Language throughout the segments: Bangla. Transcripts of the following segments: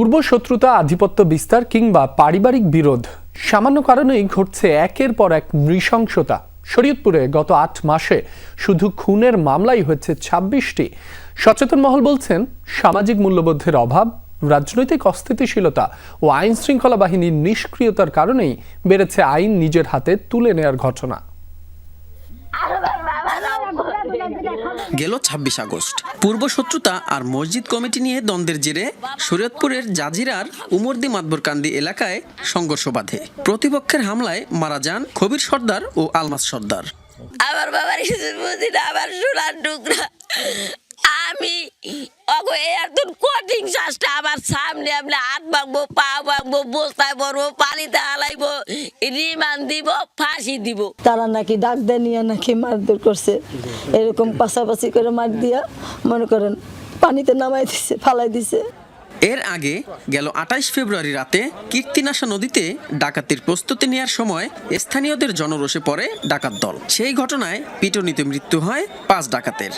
পূর্ব শত্রুতা আধিপত্য বিস্তার কিংবা পারিবারিক বিরোধ, সামান্য কারণেই ঘটছে একের পর এক নৃশংসতা। শরীয়তপুরে গত আট মাসে শুধু খুনের মামলাই হয়েছে ছাব্বিশটি। সচেতন মহল বলছেন, সামাজিক মূল্যবোধের অভাব, রাজনৈতিক অস্থিতিশীলতা ও আইন শৃঙ্খলা বাহিনীর নিষ্ক্রিয়তার কারণেই বেড়েছে আইন নিজের হাতে তুলে নেয়ার ঘটনা। গেল ছাব্বিশ আগস্ট। পূর্ব শত্রুতা আর মসজিদ কমিটি নিয়ে দ্বন্দ্বের জেরে শরীয়তপুরের জাজিরার উমরদি মাতবরকান্দি এলাকায় সংঘর্ষ বাধে। প্রতিপক্ষের হামলায় মারা যান খবির সর্দার ও আলমাস সর্দার। আবার বাবার আবার সোনার টুকরা এত কঠিন শ্বাসটা আমার সামনে আমি হাত ভাঙবো পা ভাঙবো বস্তায় পড়ব পানিতে হালাইবো রিমান দিব ফাঁসি দিব। তারা নাকি ডাক দেয় নিয়ে নাকি মারধর করছে। এরকম পাশাপাশি করে মার দিয়া মনে করেন পানিতে নামাই দিছে ফালাই দিছে। এর আগে গেল আঠাইশ ফেব্রুয়ারি রাতে কীর্তিনাশা নদীতে ডাকাতির প্রস্তুতি নেওয়ার সময় স্থানীয়দের জনরোষে পড়ে ডাকাত দল। সেই ঘটনায় পিটনিতে মৃত্যু হয় পাঁচ ডাকাতের।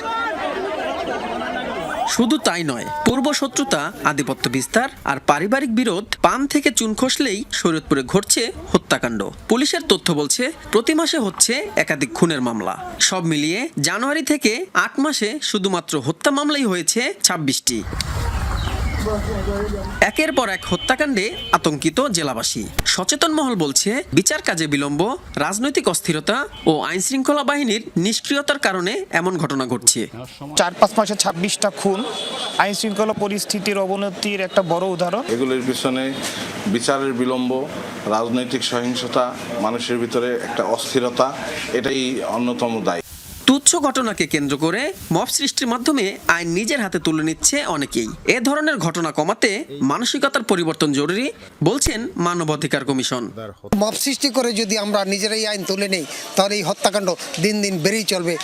শুধু তাই নয়, পূর্ব শত্রুতা, আধিপত্য বিস্তার আর পারিবারিক বিরোধ পান থেকে চুন খসলেই শরীয়তপুরে ঘটছে হত্যাকাণ্ড। পুলিশের তথ্য বলছে, প্রতি মাসে হচ্ছে একাধিক খুনের মামলা। সব মিলিয়ে জানুয়ারি থেকে আট মাসে শুধুমাত্র হত্যা মামলাই হয়েছে ছাব্বিশটি। একের পর এক হত্যাকাণ্ডে আতঙ্কিত জেলাবাসী। সচেতন মহল বলছে বিচার কাজে বিলম্ব রাজনৈতিক অস্থিরতা ও আইন শৃঙ্খলা বাহিনীর নিষ্ক্রিয়তার কারণে এমন ঘটনা ঘটছে। চার পাঁচ মাসে ছাব্বিশটা খুন আইন শৃঙ্খলা পরিস্থিতির অবনতির একটা বড় উদাহরণ। এগুলির পিছনে বিচারের বিলম্ব রাজনৈতিক সহিংসতা মানুষের ভিতরে একটা অস্থিরতা এটাই অন্যতম দায়ী। তুচ্ছ ঘটনাকে কেন্দ্র করে মব সৃষ্টির মাধ্যমে আইন নিজের হাতে তুলে নিচ্ছে অনেকেই। এ ধরনের ঘটনা কমাতে মানসিকতার পরিবর্তন জরুরি বলছেন মানবাধিকার কমিশন। মব সৃষ্টি করে যদি আমরা নিজেরাই আইন তুলে নেই তাহলে এই হত্যাকাণ্ড দিন দিন বেড়েই চলবে।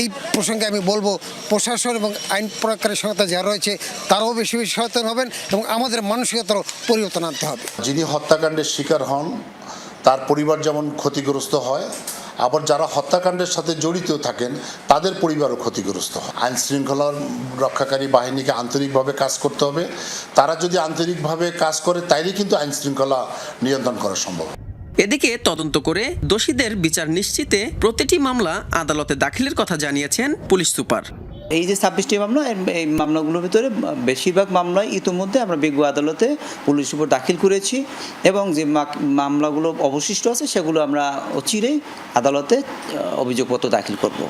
এই প্রসঙ্গে আমি বলব প্রশাসন এবং আইন প্রয়োগকারী সংস্থা যারা রয়েছে তারাও বেশি বেশি সচেতন হবেন এবং আমাদের মানসিকতারও পরিবর্তন আনতে হবে। যিনি হত্যাকাণ্ডের শিকার হন তার পরিবার যেমন ক্ষতিগ্রস্ত হয় আবার যারা হত্যাকাণ্ডের সাথে জড়িত থাকেন, তাদের পরিবারও ক্ষতিগ্রস্ত হয়। আইন শৃঙ্খলা রক্ষাকারী বাহিনীকে আন্তরিকভাবে কাজ করতে হবে। তারা যদি আন্তরিকভাবে কাজ করে, তাইলে কিন্তু আইন শৃঙ্খলা নিয়ন্ত্রণ করা সম্ভব। এদিকে তদন্ত করে দোষীদের বিচার নিশ্চিতে প্রতিটি মামলা আদালতে দাখিলের কথা জানিয়েছেন পুলিশ সুপার। এই যে ছাব্বিশটি মামলা এই মামলাগুলোর ভিতরে বেশিরভাগ মামলায় ইতিমধ্যে আমরা বিজ্ঞ আদালতে পুলিশ উপর দাখিল করেছি এবং যে মামলাগুলো অবশিষ্ট আছে সেগুলো আমরা অচিরেই আদালতে অভিযোগপত্র দাখিল করব।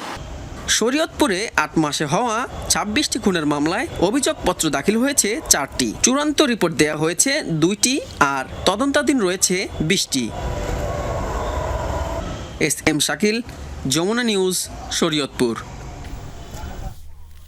শরীয়তপুরে আট মাসে হওয়া ছাব্বিশটি খুনের মামলায় অভিযোগপত্র দাখিল হয়েছে চারটি। চূড়ান্ত রিপোর্ট দেওয়া হয়েছে দুইটি আর তদন্তাধীন রয়েছে বিশটি। S M Shakil, Jamuna news, Shariatpur.